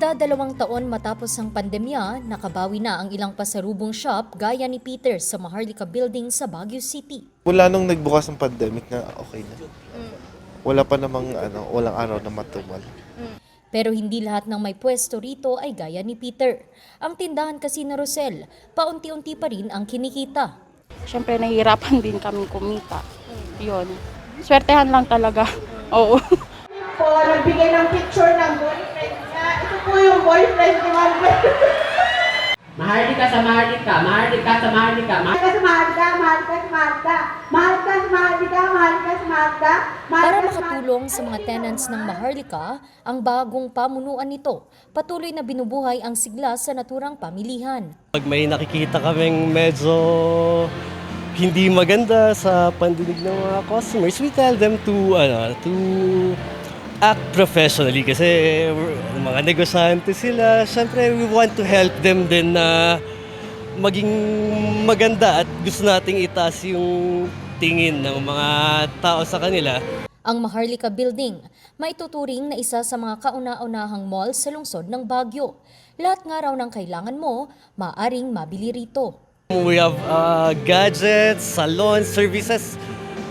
Magdadalawang taon matapos ang pandemya, nakabawi na ang ilang pasalubong shop gaya ni Peter sa Maharlika Building sa Baguio City. Mula nung nagbukas ng pandemic na okay na. Wala pa namang ano, walang araw na matumal. Pero hindi lahat ng may pwesto rito ay gaya ni Peter. Ang tindahan kasi na Rosel, paunti-unti pa rin ang kinikita. Siyempre, nahihirapan din kami kumita. Yun. Swertehan lang talaga. Oo. po, nagbigay ng picture ng boyfriend yung boyfriend ni Manuel. Maharlika sa Maharlika, Maharlika sa Maharlika, Mahal ka sa mahal ka, mahal ka sa mahal ka. Mahal ka sa mahal ka, mahal ka sa mahal ka. Mahal Para ka sa mahal makatulong sa mga tenants ng Maharlika, ang bagong pamunuan nito, patuloy na binubuhay ang sigla sa naturang pamilihan. Pag may nakikita kaming medyo hindi maganda sa pandinig ng mga customers, we tell them to ano, to act professionally kasi mga negosyante sila. Siyempre, we want to help them din na maging maganda at gusto nating itaas yung tingin ng mga tao sa kanila. Ang Maharlika Building, may tuturing na isa sa mga kauna-unahang mall sa lungsod ng Baguio. Lahat nga raw ng kailangan mo, maaring mabili rito. We have uh, gadgets, salon, services.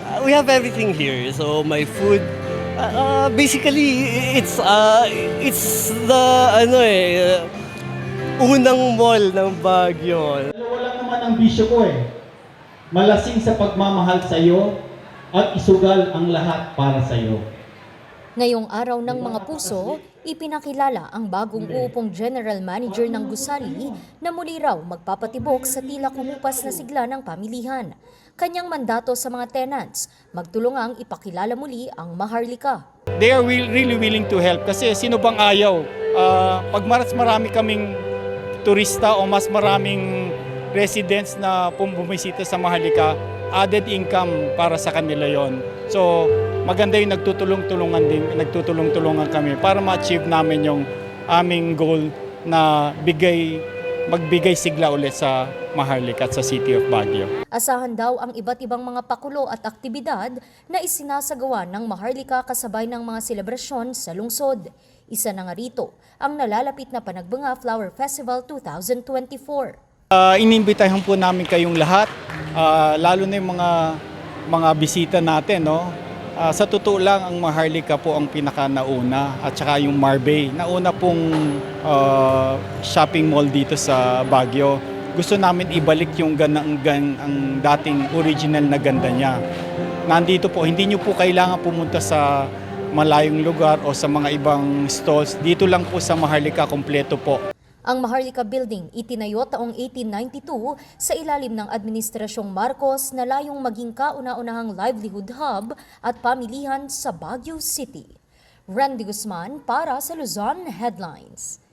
Uh, we have everything here. So my food, uh, uh, basically it's uh, it's the ano eh unang mall ng Baguio. Lang naman ang bisyo ko eh. Malasing sa pagmamahal sa iyo at isugal ang lahat para sa iyo. Ngayong araw ng mga puso, ipinakilala ang bagong uupong general manager ng Gusali na muli raw magpapatibok sa tila kumupas na sigla ng pamilihan. Kanyang mandato sa mga tenants, magtulungang ipakilala muli ang Maharlika. they are really willing to help kasi sino bang ayaw? Ah, pag mas marami kaming turista o mas maraming residents na pumumisita sa Mahalika, added income para sa kanila yon. So, maganda yung nagtutulong-tulungan din, nagtutulong-tulungan kami para ma-achieve namin yung aming goal na bigay magbigay sigla ulit sa Maharlika at sa City of Baguio. Asahan daw ang iba't ibang mga pakulo at aktibidad na isinasagawa ng Maharlika kasabay ng mga selebrasyon sa lungsod. Isa na nga rito ang nalalapit na Panagbanga Flower Festival 2024. Uh, inimbitahan po namin kayong lahat, ah, lalo na yung mga mga bisita natin, no? Ah, sa totoo lang, ang Maharlika po ang pinaka nauna at saka yung Marbay. Nauna pong ah, shopping mall dito sa Baguio. Gusto namin ibalik yung ganang gan, ang dating original na ganda niya. Nandito po, hindi nyo po kailangan pumunta sa malayong lugar o sa mga ibang stalls. Dito lang po sa Maharlika, kompleto po. Ang Maharlika Building itinayo taong 1892 sa ilalim ng Administrasyong Marcos na layong maging kauna-unahang livelihood hub at pamilihan sa Baguio City. Randy Guzman para sa Luzon Headlines.